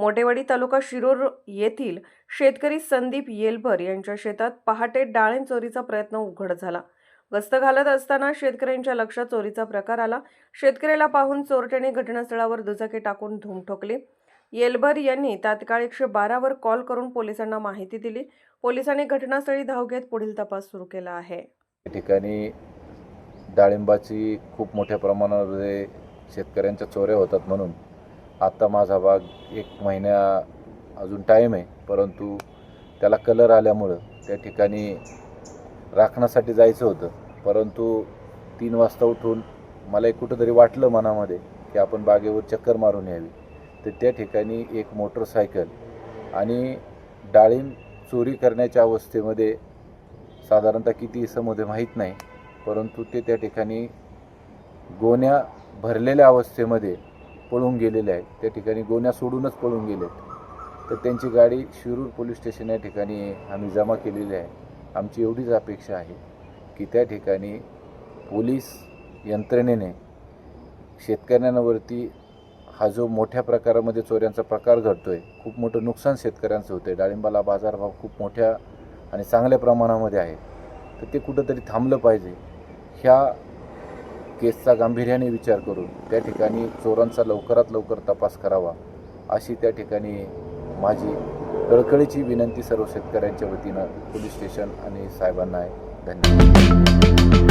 मोटेवाडी तालुका शिरोर येथील शेतकरी संदीप येलभर यांच्या शेतात पहाटे डाळिंब चोरीचा प्रयत्न उघड झाला. गस्त घालत असताना शेतकऱ्यांच्या लक्षात चोरीचा प्रकार आला. शेतकऱ्याला पाहून चोरट्याने घटनास्थळावर दुचाकी टाकून धूम ठोकली. येलभर यांनी तात्काळ एकशे बारावर कॉल करून पोलिसांना माहिती दिली. पोलिसांनी घटनास्थळी धाव घेत पुढील तपास सुरू केला आहे. ठिकाणी डाळिंबाची खूप मोठ्या प्रमाणामध्ये शेतकऱ्यांच्या चोऱ्या होतात म्हणून आत्ता माझा भाग एक महिन्या अजून टाईम आहे परंतु त्याला कलर आल्यामुळं त्या ठिकाणी राखण्यासाठी जायचं होतं. परंतु तीन वाजता उठून मला एक कुठंतरी वाटलं मनामध्ये की आपण बागेवर चक्कर मारून यावी. तर त्या ठिकाणी एक मोटरसायकल आणि डाळिंब चोरी करण्याच्या अवस्थेमध्ये साधारणतः किती इसमध्ये माहीत नाही परंतु ते त्या ठिकाणी गोण्या भरलेल्या अवस्थेमध्ये पळून गेलेले आहेत. त्या ठिकाणी गोण्या सोडूनच पळून गेलेत. तर त्यांची गाडी शिरूर पोलीस स्टेशन या ठिकाणी आम्ही जमा केलेली आहे. आमची एवढीच अपेक्षा आहे की त्या ठिकाणी पोलीस यंत्रणेने शेतकऱ्यांवरती हा जो मोठ्या प्रकारामध्ये चोऱ्यांचा प्रकार घडतो आहे खूप मोठं नुकसान शेतकऱ्यांचं होतं आहे डाळिंबाला बाजारभाव खूप मोठ्या आणि चांगल्या प्रमाणामध्ये आहे. तर ते कुठंतरी थांबलं पाहिजे. ह्या केसचा गांभीर्याने विचार करून त्या ठिकाणी चोरांचा लवकरात लवकर तपास करावा अशी त्या ठिकाणी माझी कळकळीची विनंती सर्व शेतकऱ्यांच्या वतीनं पोलीस स्टेशन आणि साहेबांना आहे. धन्यवाद.